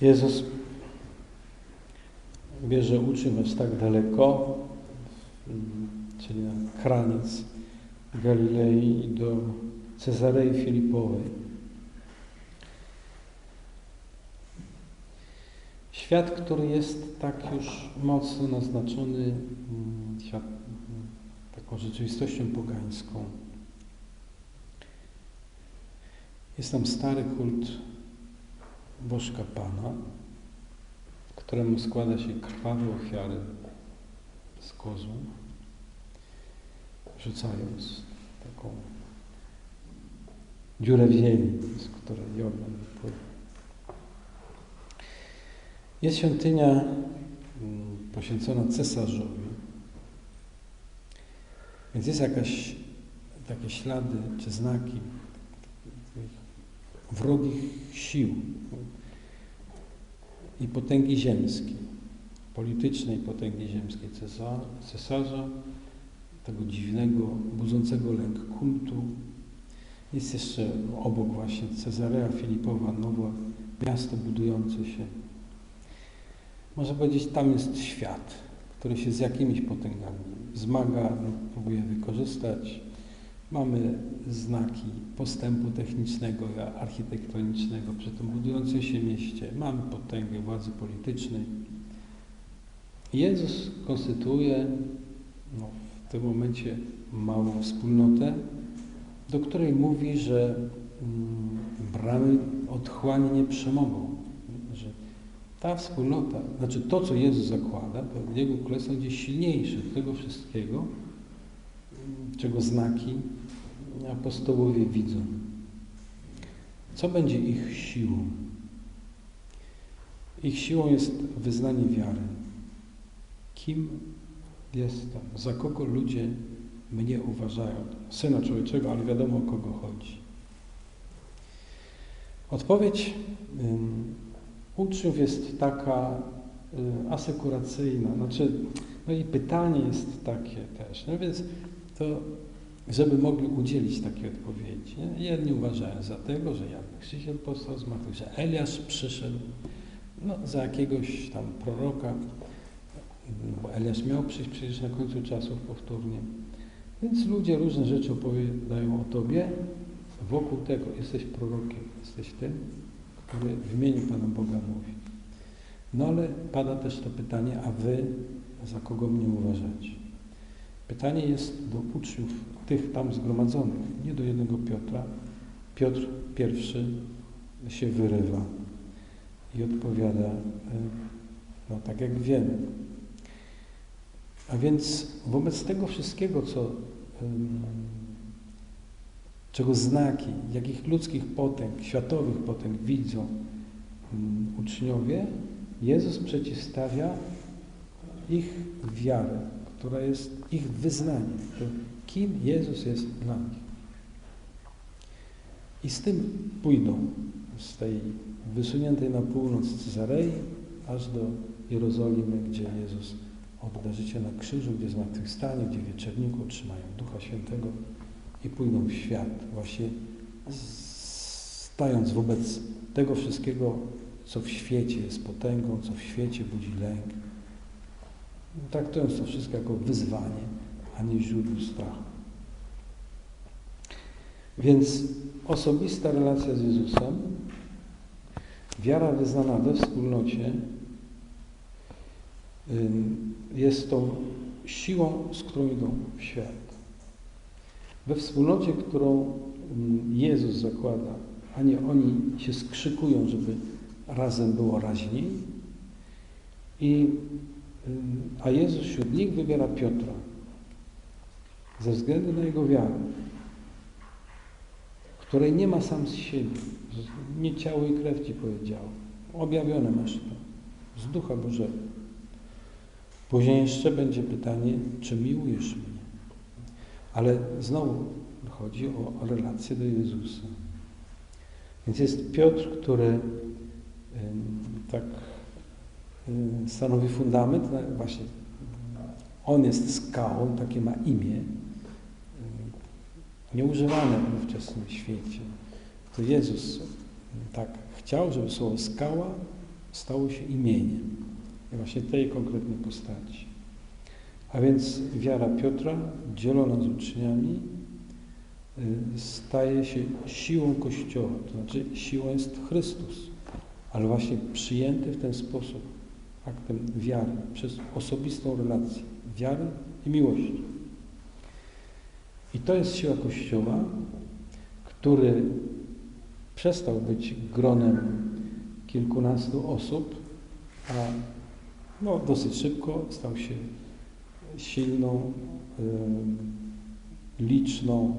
Jezus bierze uczniów aż tak daleko, czyli na kraniec Galilei do Cezarei Filipowej. Świat, który jest tak już mocno naznaczony mm, świat, mm, taką rzeczywistością pogańską. Jest tam stary kult bożka Pana, któremu składa się krwawe ofiary z kozu, rzucając taką dziurę w ziemi, z której Jordan wypływa. Jest świątynia mm, poświęcona cesarzowi, więc jest jakaś takie ślady czy znaki wrogich sił i potęgi ziemskiej, politycznej potęgi ziemskiej cesarza, tego dziwnego, budzącego lęk kultu. Jest jeszcze obok właśnie Cezarea Filipowa, nowe miasto budujące się. Można powiedzieć, tam jest świat, który się z jakimiś potęgami zmaga lub próbuje wykorzystać. Mamy znaki postępu technicznego, architektonicznego przy tym budującym się mieście. Mamy potęgę władzy politycznej. Jezus konstytuuje no, w tym momencie małą wspólnotę, do której mówi, że mm, bramy otchłani nie przemogą. Że ta wspólnota, znaczy to, co Jezus zakłada, to Jego królestwo będzie silniejsze od tego wszystkiego, czego znaki apostołowie widzą. Co będzie ich siłą? Ich siłą jest wyznanie wiary. Kim jestem? Za kogo ludzie mnie uważają? Syna człowieczego, ale wiadomo o kogo chodzi. Odpowiedź uczniów jest taka y, asekuracyjna. Znaczy, no i pytanie jest takie też. No więc to żeby mogli udzielić takiej odpowiedzi. Nie? Jedni uważają za tego, że Jan Chrzciciel powstał z martwych, że Eliasz przyszedł, no, za jakiegoś tam proroka, bo Eliasz miał przyjść przecież na końcu czasów powtórnie. Więc ludzie różne rzeczy opowiadają o Tobie, wokół tego jesteś prorokiem, jesteś tym, który w imieniu Pana Boga mówi. No ale pada też to pytanie, a Wy za kogo mnie uważacie? Pytanie jest do uczniów tych tam zgromadzonych, nie do jednego Piotra. Piotr pierwszy się wyrywa i odpowiada, e, no tak jak wiemy. A więc wobec tego wszystkiego, co, czego znaki, jakich ludzkich potęg, światowych potęg widzą uczniowie, Jezus przeciwstawia ich wiarę, która jest ich wyznaniem kim Jezus jest dla nich. I z tym pójdą z tej wysuniętej na północ Cezarei aż do Jerozolimy, gdzie Jezus odda życie na krzyżu, gdzie zmartwychwstanie, gdzie wieczerniku otrzymają Ducha Świętego i pójdą w świat, właśnie stając wobec tego wszystkiego, co w świecie jest potęgą, co w świecie budzi lęk, traktując to wszystko jako wyzwanie, a nie źródło strachu. Więc osobista relacja z Jezusem, wiara wyznana we wspólnocie jest tą siłą, z którą idą w świat. We wspólnocie, którą Jezus zakłada, a nie oni się skrzykują, żeby razem było raźniej. I, a Jezus wśród nich wybiera Piotra ze względu na jego wiarę której nie ma sam z siebie. Nie ciało i krew Ci powiedziało. Objawione masz to. Z Ducha Bożego. Później jeszcze będzie pytanie, czy miłujesz mnie? Ale znowu chodzi o relację do Jezusa. Więc jest Piotr, który tak stanowi fundament, właśnie on jest skałą, takie ma imię, nieużywane w ówczesnym świecie. To Jezus tak chciał, żeby słowo skała stało się imieniem właśnie tej konkretnej postaci. A więc wiara Piotra, dzielona z uczniami, y, staje się siłą Kościoła, to znaczy siłą jest Chrystus, ale właśnie przyjęty w ten sposób, aktem wiary, przez osobistą relację wiary i miłości. I to jest siła Kościoła, który przestał być gronem kilkunastu osób, a no, dosyć szybko stał się silną, liczną,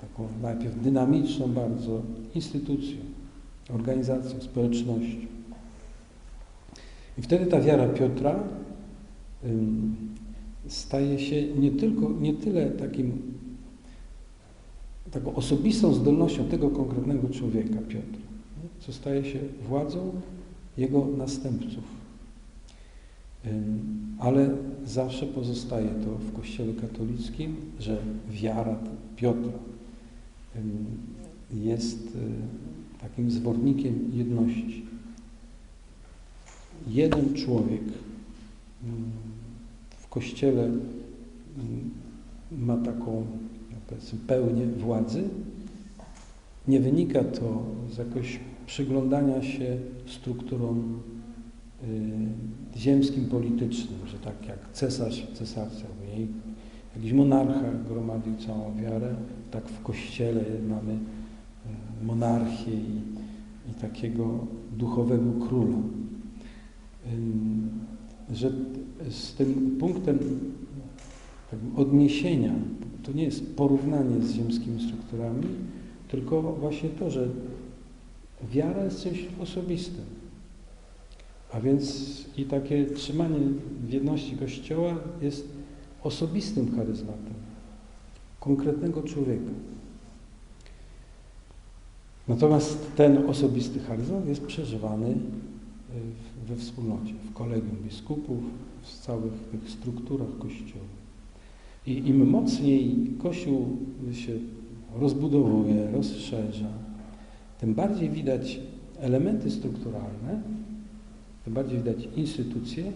taką najpierw dynamiczną bardzo instytucją, organizacją, społecznością. I wtedy ta wiara Piotra staje się nie tylko, nie tyle takim, taką osobistą zdolnością tego konkretnego człowieka, Piotra, co staje się władzą jego następców ale zawsze pozostaje to w Kościele katolickim, że wiara Piotra jest y, takim zwornikiem jedności. Jeden człowiek w Kościele ma taką pełnię władzy. Nie wynika to z jakiegoś przyglądania się strukturom Y, ziemskim politycznym, że tak jak cesarz w cesarce, jakiś monarcha gromadził całą wiarę, tak w Kościele mamy y, monarchię i, i takiego duchowego króla. Że z tym punktem odniesienia, to nie jest porównanie z ziemskimi strukturami, tylko właśnie to, że wiara jest czymś osobistym. A więc i takie trzymanie w jedności Kościoła jest osobistym charyzmatem konkretnego człowieka. Natomiast ten osobisty charyzmat jest przeżywany we wspólnocie, w kolegium biskupów, w całych tych strukturach Kościoła. I im mocniej Kościół się rozbudowuje, rozszerza, tym bardziej widać elementy strukturalne, tym bardziej widać instytucje,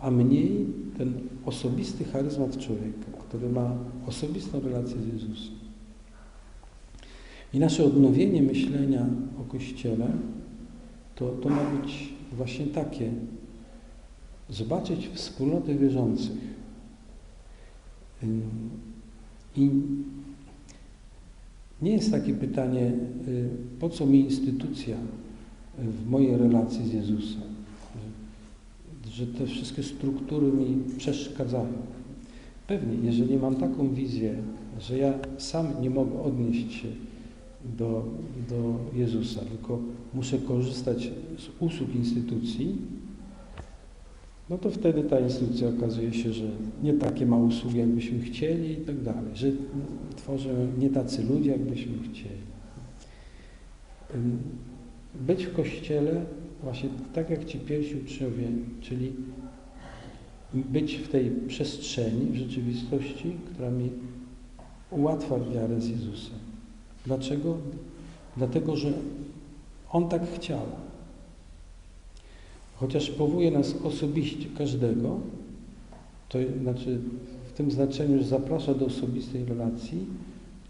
a mniej ten osobisty charyzmat człowieka, który ma osobistą relację z Jezusem. I nasze odnowienie myślenia o Kościele to, to ma być właśnie takie. Zobaczyć wspólnotę wierzących. I nie jest takie pytanie, y, po co mi instytucja w mojej relacji z Jezusem że te wszystkie struktury mi przeszkadzają. Pewnie, jeżeli mam taką wizję, że ja sam nie mogę odnieść się do, do Jezusa, tylko muszę korzystać z usług instytucji, no to wtedy ta instytucja okazuje się, że nie takie ma usługi, jakbyśmy chcieli i tak dalej, że tworzą nie tacy ludzie, jakbyśmy chcieli. Być w Kościele właśnie tak jak ci pierwsi uczniowie, czyli być w tej przestrzeni, w rzeczywistości, która mi ułatwia wiarę z Jezusem. Dlaczego? Dlatego, że On tak chciał. Chociaż powołuje nas osobiście, każdego, to znaczy w tym znaczeniu, że zaprasza do osobistej relacji,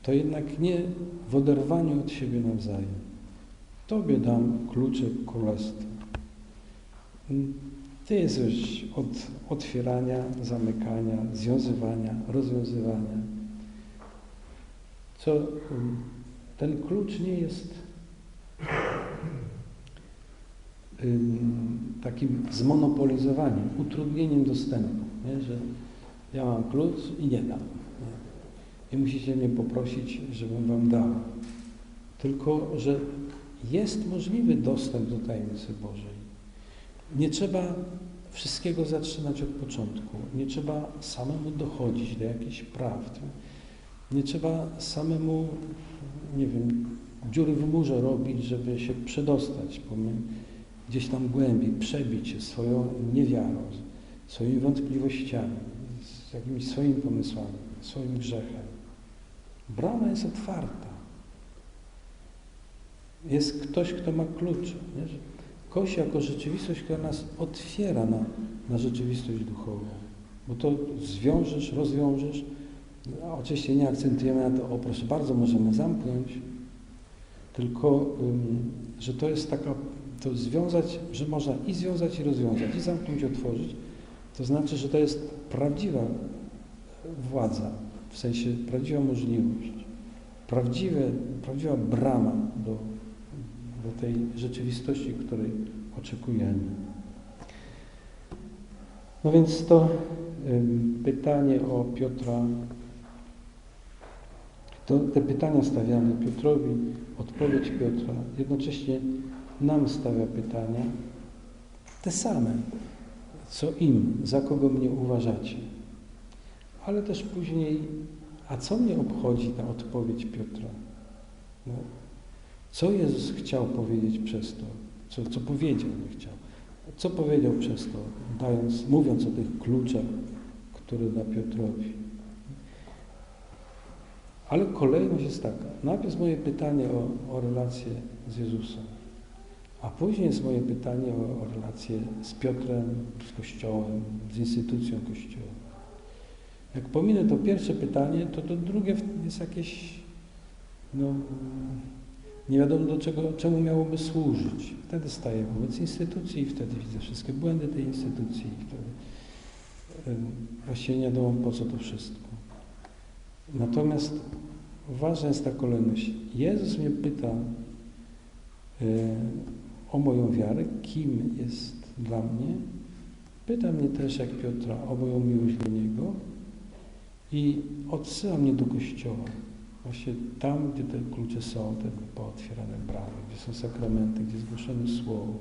to jednak nie w oderwaniu od siebie nawzajem. Tobie dam klucze królestwa. Ty jesteś od otwierania, zamykania, związywania, rozwiązywania. Co ten klucz nie jest takim zmonopolizowaniem, utrudnieniem dostępu, nie? że ja mam klucz i nie dam. Nie? I musicie mnie poprosić, żebym wam dał. Tylko, że jest możliwy dostęp do tajemnicy Bożej. Nie trzeba wszystkiego zaczynać od początku. Nie trzeba samemu dochodzić do jakichś prawd. Nie trzeba samemu, nie wiem, dziury w murze robić, żeby się przedostać gdzieś tam głębiej, przebić się swoją niewiarą, swoimi wątpliwościami, z jakimiś swoimi pomysłami, swoim grzechem. Brama jest otwarta jest ktoś, kto ma klucze. Nie? Kościół jako rzeczywistość, która nas otwiera na, na rzeczywistość duchową. Bo to zwiążesz, rozwiążesz. No, oczywiście nie akcentujemy na to, o proszę bardzo, możemy zamknąć, tylko, że to jest taka, to związać, że można i związać, i rozwiązać, i zamknąć, i otworzyć. To znaczy, że to jest prawdziwa władza, w sensie prawdziwa możliwość, prawdziwe, prawdziwa brama do, do tej rzeczywistości, której oczekujemy. No więc to pytanie o Piotra, to te pytania stawiane Piotrowi, odpowiedź Piotra, jednocześnie nam stawia pytania te same, co im, za kogo mnie uważacie. Ale też później, a co mnie obchodzi ta odpowiedź Piotra? No, co Jezus chciał powiedzieć przez to? Co, co powiedział, nie chciał? Co powiedział przez to, dając, mówiąc o tych kluczach, które da Piotrowi? Ale kolejność jest taka. Najpierw moje pytanie o, o relację z Jezusem, a później jest moje pytanie o, o relację z Piotrem, z Kościołem, z instytucją Kościoła. Jak pominę to pierwsze pytanie, to to drugie jest jakieś, no, nie wiadomo do czego, czemu miałoby służyć. Wtedy staję wobec instytucji i wtedy widzę wszystkie błędy tej instytucji wtedy właściwie nie wiadomo po co to wszystko. Natomiast ważna jest ta kolejność. Jezus mnie pyta o moją wiarę, kim jest dla mnie. Pyta mnie też, jak Piotra, o moją miłość do Niego i odsyła mnie do Kościoła. Właśnie tam, gdzie te klucze są, te pootwierane bramy, gdzie są sakramenty, gdzie jest słowo,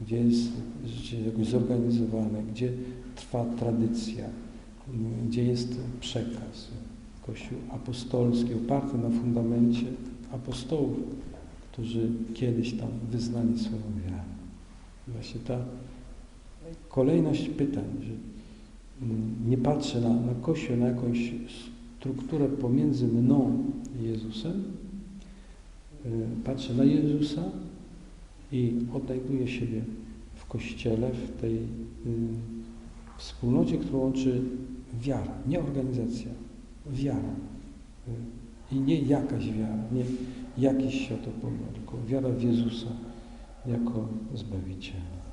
gdzie jest życie jakoś zorganizowane, gdzie trwa tradycja, gdzie jest przekaz. Kościół apostolski, oparty na fundamencie apostołów, którzy kiedyś tam wyznali swoją wiarę. Właśnie ta kolejność pytań, że nie patrzę na, na Kościół, na jakąś strukturę pomiędzy mną i Jezusem, y, patrzę na Jezusa i odnajduję siebie w Kościele, w tej y, wspólnocie, którą łączy wiara, nie organizacja, wiara. I nie jakaś wiara, nie jakiś światopogląd, tylko wiara w Jezusa jako Zbawiciela.